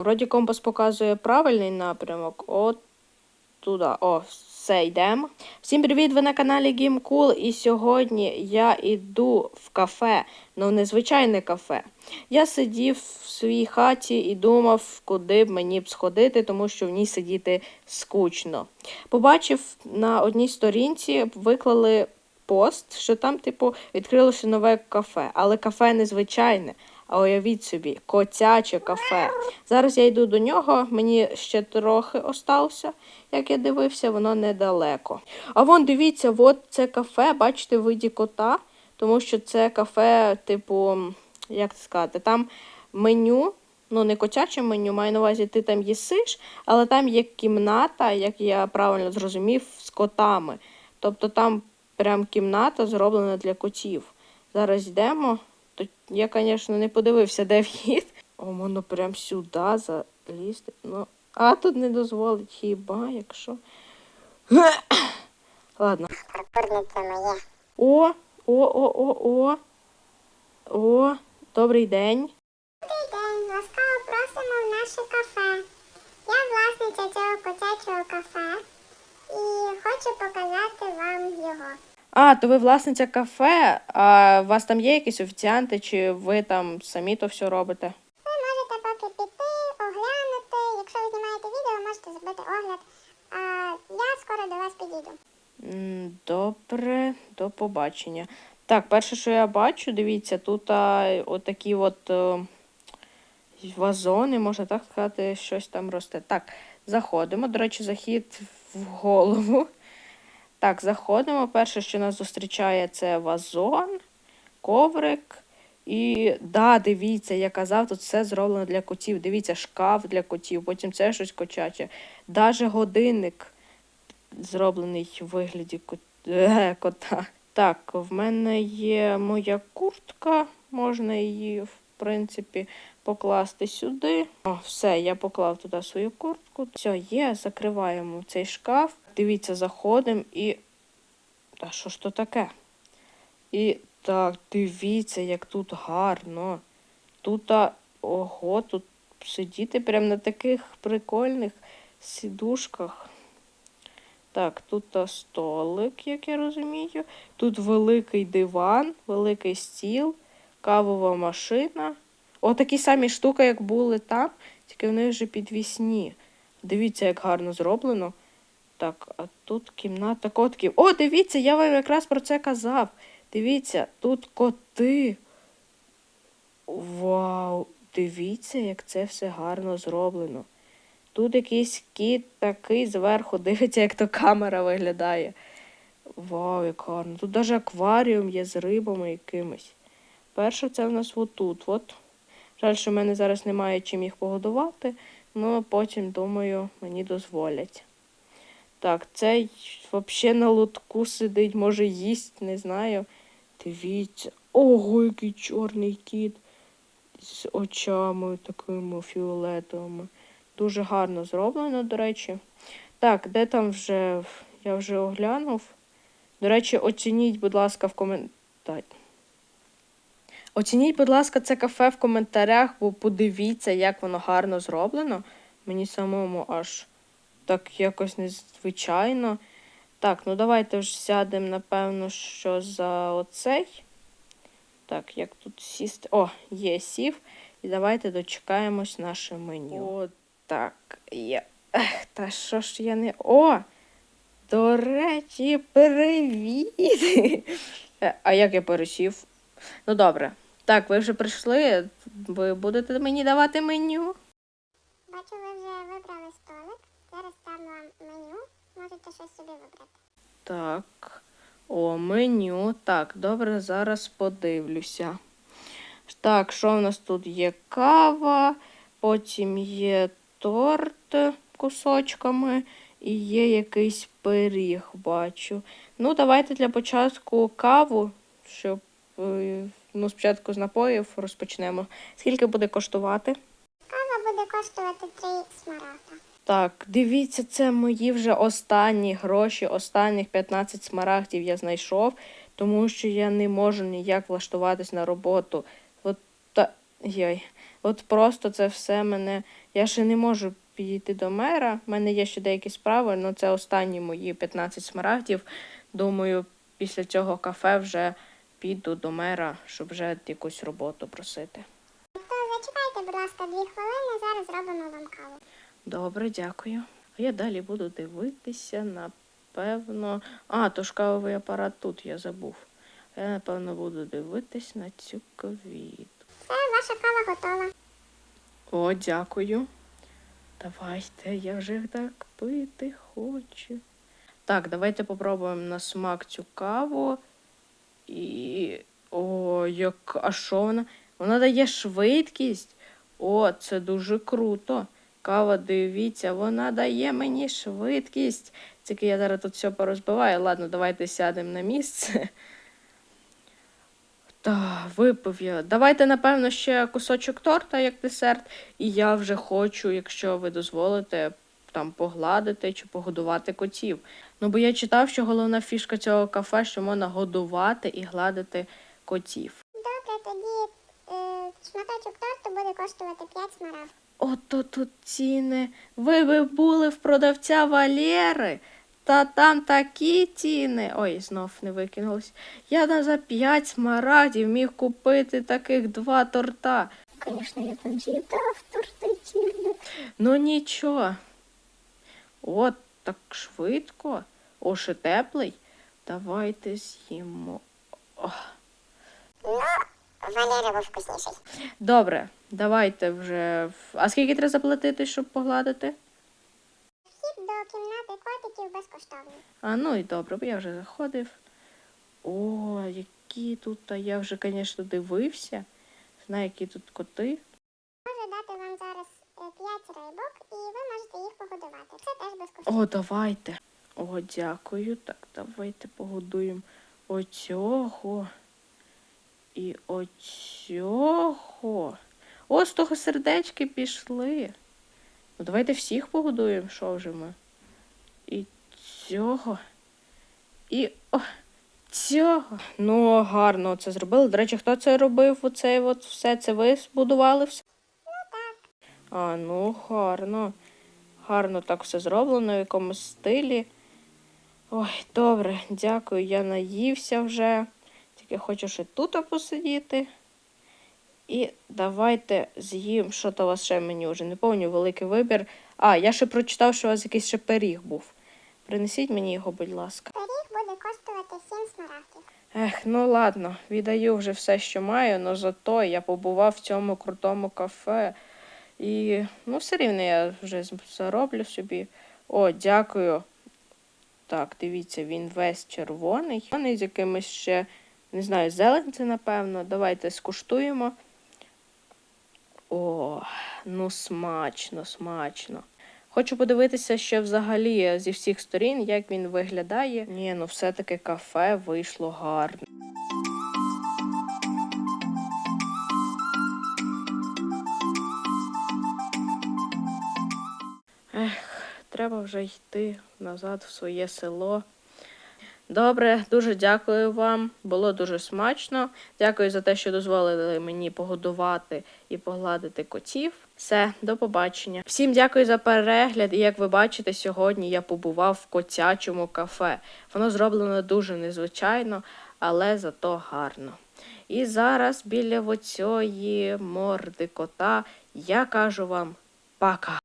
Вроді компас показує правильний напрямок. От туди. О, все, йдемо. Всім привіт! Ви на каналі GameCool. І сьогодні я йду в кафе, ну незвичайне кафе. Я сидів в своїй хаті і думав, куди б мені б сходити, тому що в ній сидіти скучно. Побачив на одній сторінці, виклали пост, що там, типу, відкрилося нове кафе. Але кафе незвичайне. А уявіть собі, котяче кафе. Зараз я йду до нього, мені ще трохи осталося, як я дивився, воно недалеко. А вон дивіться, от це кафе, бачите, в виді кота, тому що це кафе, типу, як це сказати, там меню, ну не котяче меню, маю на увазі, ти там їсиш, але там є кімната, як я правильно зрозумів, з котами. Тобто там прям кімната зроблена для котів. Зараз йдемо. То я, звісно, не подивився, де вхід. О, воно прям сюди залізти. Ну, а тут не дозволить хіба, якщо. Ладно. О, о, о, о, о. О, добрий день. Добрий день, ласкаво просимо в наше кафе. Я власниця цього котячого кафе і хочу показати вам його. А, то ви власниця кафе. А у вас там є якісь офіціанти, чи ви там самі то все робите? Ви можете поки піти, оглянути. Якщо ви знімаєте відео, можете зробити огляд. А я скоро до вас підійду. М, Добре, до побачення. Так, перше, що я бачу, дивіться, тут а, отакі от е, вазони, можна так сказати, щось там росте. Так, заходимо. До речі, захід в голову. Так, заходимо. Перше, що нас зустрічає, це вазон, коврик. І да, дивіться, я казав, тут все зроблено для котів. Дивіться, шкаф для котів, потім це щось котяче. Даже годинник зроблений у вигляді е, кота. Так, в мене є моя куртка, можна її, в принципі, покласти сюди. О, все, я поклав туди свою куртку. Все, є, закриваємо цей шкаф. Дивіться, заходимо і. Та що ж то таке? І так, дивіться, як тут гарно. Тут, ого, тут сидіти прямо на таких прикольних сідушках. Так, тут столик, як я розумію. Тут великий диван, великий стіл, кавова машина. О, такі самі штуки, як були там, тільки вони вже підвісні. Дивіться, як гарно зроблено. Так, а тут кімната котків. О, дивіться, я вам якраз про це казав. Дивіться, тут коти. Вау! Дивіться, як це все гарно зроблено. Тут якийсь кіт такий зверху дивиться, як то камера виглядає. Вау, як гарно. Тут навіть акваріум є з рибами якимись. Перше, це в нас отут. От. Жаль, що в мене зараз немає чим їх погодувати, але потім, думаю, мені дозволять. Так, цей взагалі на лотку сидить, може їсть, не знаю. Дивіться. Ого, який чорний кіт з очами такими фіолетовими. Дуже гарно зроблено, до речі. Так, де там вже я вже оглянув. До речі, оцініть, будь ласка, в коментарях. Оцініть, будь ласка, це кафе в коментарях, бо подивіться, як воно гарно зроблено. Мені самому аж так якось незвичайно. Так, ну давайте вже сядемо, напевно, що за оцей. Так, як тут сісти. О, є сів. І давайте дочекаємось наше меню. О, так, є. Ех, та що ж я не. О! До речі, привіт! А як я пересів? Ну добре. Так, ви вже прийшли. Ви будете мені давати меню? Бачу, ви вже вибрали столик. Зараз там вам меню. Можете щось собі вибрати. Так. О, меню. Так, добре, зараз подивлюся. Так, що в нас тут є кава, потім є торт кусочками і є якийсь пиріг, бачу. Ну, давайте для початку каву, щоб ну, спочатку з напоїв розпочнемо. Скільки буде коштувати? Кава буде коштувати 3 смарагда. Так, дивіться, це мої вже останні гроші, останніх 15 смарагдів я знайшов, тому що я не можу ніяк влаштуватись на роботу. От та Йой, от просто це все мене. Я ще не можу підійти до мера. У мене є ще деякі справи, але це останні мої 15 смарагдів. Думаю, після цього кафе вже піду до мера, щоб вже якусь роботу просити. Зачекайте, будь ласка, дві хвилини, зараз зробимо вам каву. Добре, дякую. А я далі буду дивитися, напевно. А, то ж кавовий апарат тут я забув. Я, напевно, буду дивитись на цю квітку. Все, ваша кава готова. О, дякую. Давайте, я вже так пити хочу. Так, давайте попробуємо на смак цю каву. Як. А що вона? Вона дає швидкість. О, це дуже круто. Кава, дивіться, вона дає мені швидкість. Тільки я зараз тут все порозбиваю. Ладно, давайте сядемо на місце. Та, випив я. Давайте, напевно, ще кусочок торта як десерт. І я вже хочу, якщо ви дозволите, там погладити чи погодувати котів. Ну, бо я читав, що головна фішка цього кафе, що можна годувати і гладити котів. Добре, тоді е, шматочок торту буде коштувати 5 смарагдів. Ото тут ціни. Ви би були в продавця Валєри. Та там такі ціни. Ой, знов не викинулось. Я на за п'ять смарагдів міг купити таких два торта. Звісно, я там читав торти ціни. Ну нічого. От так швидко. О, ще теплий. Давайте з'їмо. Ох. Ну, Валера був вкусніший. Добре, давайте вже. в- А скільки треба заплатити, щоб погладити? Вхід до кімнати котиків безкоштовний. А ну і добре, бо я вже заходив. О, які тут, а я вже, звісно, дивився. Знаю, які тут коти. Можу дати вам зараз 5 рибок, і ви можете їх погодувати. Це теж безкоштовно. О, давайте. О, дякую. Так, давайте погодуємо оцього. І оцього. О, з того сердечки пішли. Ну, давайте всіх погодуємо, що вже ми. І цього. І о, цього. Ну, гарно це зробили. До речі, хто це робив? Оце от все це ви збудували все? А, ну, гарно. Гарно так все зроблено, в якомусь стилі. Ой, добре, дякую, я наївся вже. Тільки хочу ще тут посидіти. І давайте з'їм, що то у вас ще в меню вже не пам'ятаю, великий вибір. А, я ще прочитав, що у вас якийсь ще пиріг був. Принесіть мені його, будь ласка. Пиріг буде коштувати 7 смарагдів. Ех, ну ладно, віддаю вже все, що маю, але зато я побував в цьому крутому кафе. І ну, все рівно я вже зароблю собі. О, дякую. Так, дивіться, він весь червоний. З якимось ще, не знаю, зелень це, напевно. Давайте скуштуємо. О, ну смачно, смачно. Хочу подивитися ще взагалі зі всіх сторін, як він виглядає. Ні, ну все-таки кафе вийшло гарно. Ех, треба вже йти назад в своє село. Добре, дуже дякую вам. Було дуже смачно. Дякую за те, що дозволили мені погодувати і погладити котів. Все, до побачення. Всім дякую за перегляд. І як ви бачите, сьогодні я побував в котячому кафе. Воно зроблено дуже незвичайно, але зато гарно. І зараз біля оцієї морди кота я кажу вам пока.